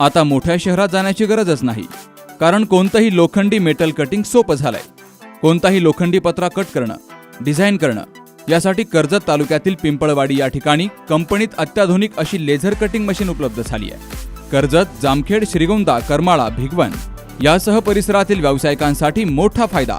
आता मोठ्या शहरात जाण्याची गरजच नाही कारण कोणतंही लोखंडी मेटल कटिंग सोपं झालंय. कोणताही लोखंडी पत्रा कट करणं डिझाईन करणं यासाठी कर्जत तालुक्यातील पिंपळवाडी या ठिकाणी कंपनीत अत्याधुनिक अशी लेझर कटिंग मशीन उपलब्ध झाली आहे. कर्जत जामखेड श्रीगोंदा करमाळा भिगवण यासह परिसरातील व्यावसायिकांसाठी मोठा फायदा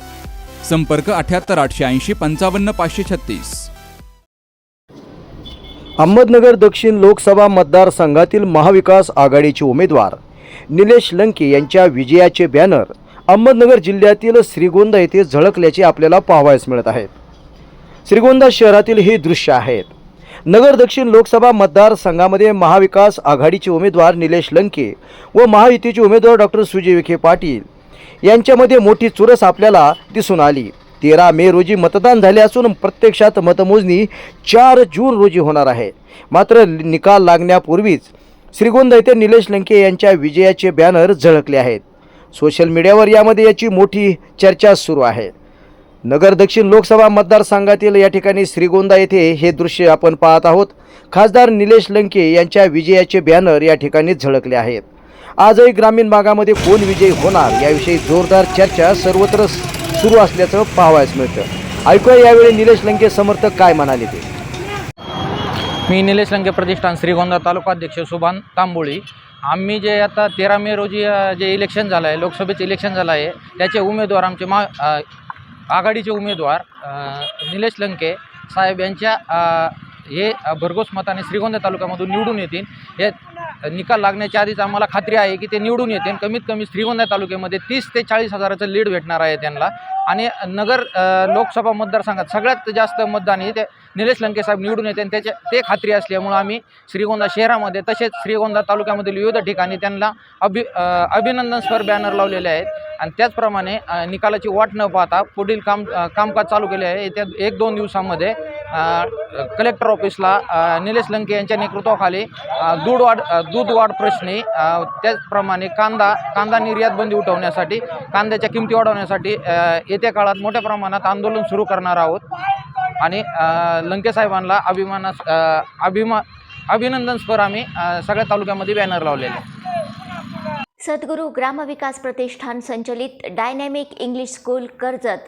संपर्क अठ्याहत्तर आठशे ऐंशी पंचावन्न पाचशे छत्तीस. अहमदनगर दक्षिण लोकसभा मतदारसंघातील महाविकास आघाडीचे उमेदवार निलेश लंके यांच्या विजयाचे बॅनर अहमदनगर जिल्ह्यातील श्रीगोंदा येथे झळकल्याचे आपल्याला पाहावयास मिळत आहेत श्रीगोंदा शहरातील हे दृश्य आहेत नगर दक्षिण लोकसभा मतदारसंघामध्ये महाविकास आघाडीचे उमेदवार निलेश लंके व महायुतीचे उमेदवार डॉक्टर सुजय विखे पाटील यांच्यामध्ये मोठी चुरस आपल्याला दिसून आली. तेरा मे रोजी मतदान झाले असून प्रत्यक्षात मतमोजणी चार जून रोजी होणार आहे. मात्र निकाल लागण्यापूर्वीच श्रीगोंदा येथे निलेश लंके यांच्या विजयाचे बॅनर झळकले आहेत. सोशल मीडियावर यामध्ये याची मोठी चर्चा सुरू आहे. नगर दक्षिण लोकसभा मतदारसंघातील या ठिकाणी श्रीगोंदा येथे हे दृश्य आपण पाहत आहोत. खासदार निलेश लंके यांच्या विजयाचे बॅनर या ठिकाणी झळकले आहेत. आजही ग्रामीण भागामध्ये कोण विजयी होणार याविषयी जोरदार चर्चा सर्वत्र सुरू असल्याचं पाहावयास मिळतं. ऐकूया यावेळी निलेश लंके समर्थक काय म्हणाले ते. मी निलेश लंके प्रतिष्ठान श्रीगोंदा तालुकाध्यक्ष सुभान तांबोळी. आम्ही जे आता तेरा मे रोजी जे इलेक्शन झालं आहे लोकसभेचं इलेक्शन झालं आहे त्याचे उमेदवार आमचे मा आघाडीचे उमेदवार निलेश लंके साहेब यांच्या हे भरघोस मताने श्रीगोंदा तालुक्यामधून निवडून येतील. हे निकाल लागण्याच्या आधीच आम्हाला खात्री आहे की ते निवडून येतील. कमीत कमी श्रीगोंदा तालुक्यामध्ये तीस ते चाळीस हजाराचं लीड भेटणार आहे त्यांना. आणि नगर लोकसभा मतदारसंघात सगळ्यात जास्त मतदान हे ते निलेश लंकेसाहेब निवडून येते. आणि त्याचे ते खात्री असल्यामुळं आम्ही श्रीगोंदा शहरामध्ये तसेच श्रीगोंदा तालुक्यामधील विविध ठिकाणी त्यांना अभि अ, अभिनंदनस्पर बॅनर लावलेले आहेत. आणि त्याचप्रमाणे निकालाची वाट न पाहता पुढील काम कामकाज चालू केले आहे. येत्या एक दोन दिवसामध्ये कलेक्टर ऑफिसला निलेश लंके यांच्या नेतृत्वाखाली दूधवाढ दूध वाढ दूध वाढ प्रश्नी त्याचप्रमाणे कांदा कांदा निर्यात बंदी उठवण्यासाठी कांद्याच्या किमती वाढवण्यासाठी येत्या काळात मोठ्या प्रमाणात आंदोलन सुरू करणार आहोत. आणि लंकेसाहेबांना अभिमानास अभिमा अभिनंदनस्पर आम्ही सगळ्या तालुक्यामध्ये बॅनर लावलेले आहे सद्गुरू ग्रामविकास प्रतिष्ठान संचलित डायनॅमिक इंग्लिश स्कूल कर्जत